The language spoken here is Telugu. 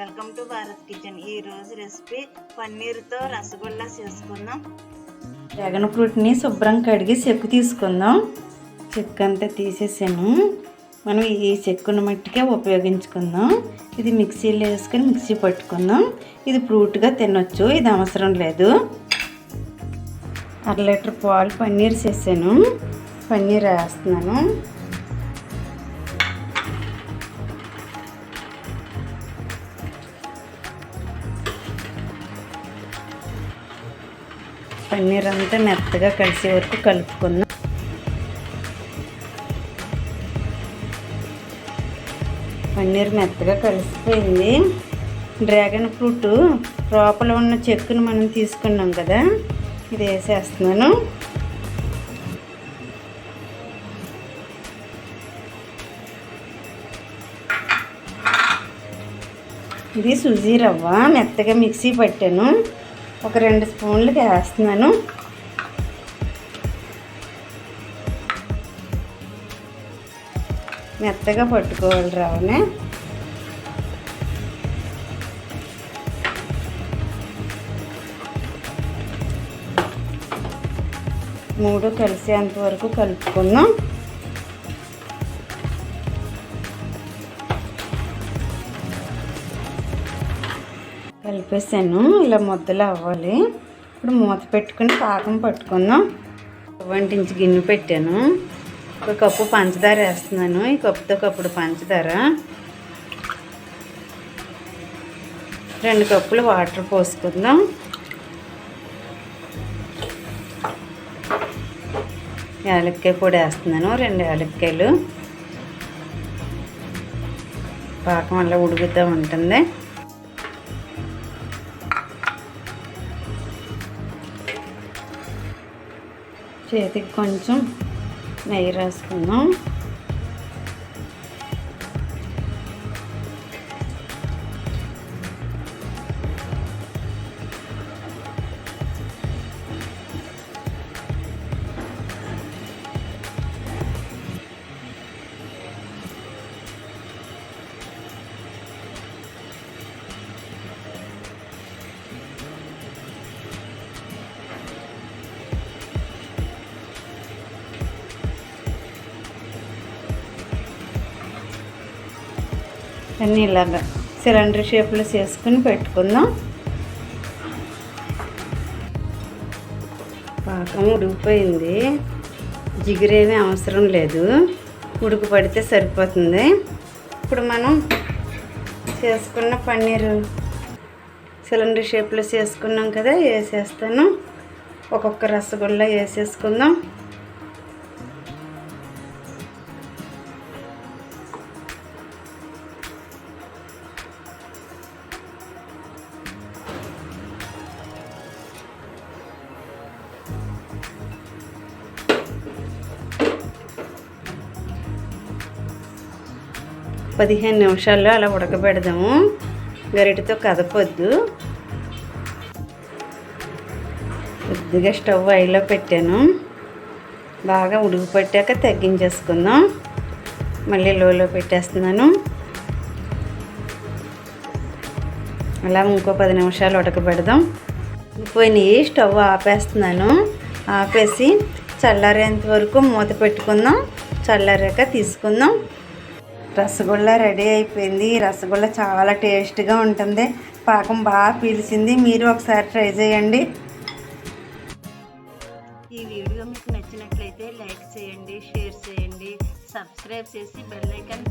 Welcome to Bharat kitchen. ఈ రోజు రెసిపీ పన్నీర్తో రసగుల్లా చేసుకుందాం. డ్రాగన్ ఫ్రూట్ని శుభ్రం కడిగి చెక్కు తీసుకుందాం. చెక్కు అంతా తీసేసాను. మనం ఈ చెక్కును మట్టికే ఉపయోగించుకుందాం. ఇది మిక్సీలో వేసుకొని మిక్సీ పట్టుకుందాం. ఇది ఫ్రూట్గా తినొచ్చు ఇది అవసరం లేదు. అర లీటర్ పాలు పన్నీర్ చేసాను. పన్నీర్ వేస్తున్నాను. పన్నీర్ అంతా మెత్తగా కలిసే వరకు కలుపుకుందాం. పన్నీర్ మెత్తగా కలిసిపోయింది. డ్రాగన్ ఫ్రూట్ లోపల ఉన్న చెక్కును మనం తీసుకున్నాం కదా ఇది వేసేస్తున్నాను. ఇది సుజీ రవ్వ మెత్తగా మిక్సీ పట్టాను. ఒక రెండు స్పూన్లు వేస్తున్నాను. మెత్తగా పట్టుకోవాలి రవ్వని. మూడు కలిసేంత వరకు కలుపుకుందాం కలిపేసాను. ఇలా ముద్దలు అవ్వాలి. ఇప్పుడు మూత పెట్టుకుని పాకం పట్టుకుందాం. వంటించి గిన్నె పెట్టాను. ఒక కప్పు పంచదార వేస్తున్నాను. ఈ కప్పుతో కప్పుడు పంచదార. రెండు కప్పులు వాటర్ పోసుకుందాం. యాలక్కాయ పొడి వేస్తున్నాను. రెండు యాలక్కాయలు. పాకం అలా ఉడుకుతూ ఉంటుంది. చేతికి కొంచెం నెయ్యి రాసుకుందాం. అన్నీ ఇలాగా సిలిండర్ షేప్లో చేసుకుని పెట్టుకుందాం పాకం ఉడికిపోయింది. జిగురేమీ అవసరం లేదు. ఉడుకు పడితే సరిపోతుంది. ఇప్పుడు మనం చేసుకున్న పన్నీరు సిలిండర్ షేప్లో చేసుకున్నాం కదా వేసేస్తాను. ఒక్కొక్క రసగుల్లా వేసేసుకుందాం. పదిహేను నిమిషాల్లో అలా ఉడకబెడదాము. గరిటతో కదపొద్దు. కొద్దిగా స్టవ్ ఐలో పెట్టాను. బాగా ఉడుకు పట్టాక తగ్గించేసుకుందాం. మళ్ళీ లోలో పెట్టేస్తున్నాను. అలా ఇంకో పది నిమిషాలు ఉడకబెడదాం. పోయినాయి స్టవ్ ఆపేస్తున్నాను. ఆపేసి చల్లారేంత వరకు మూత పెట్టుకుందాం. చల్లారాక తీసుకుందాం. రసగుల్లా రెడీ అయిపోయింది. రసగుల్లా చాలా టేస్ట్గా ఉంటుంది. పాకం బాగా పీల్చింది. మీరు ఒకసారి ట్రై చేయండి. ఈ వీడియో మీకు నచ్చినట్లయితే లైక్ చేయండి షేర్ చేయండి సబ్స్క్రైబ్ చేసి బెల్ ఐకాన్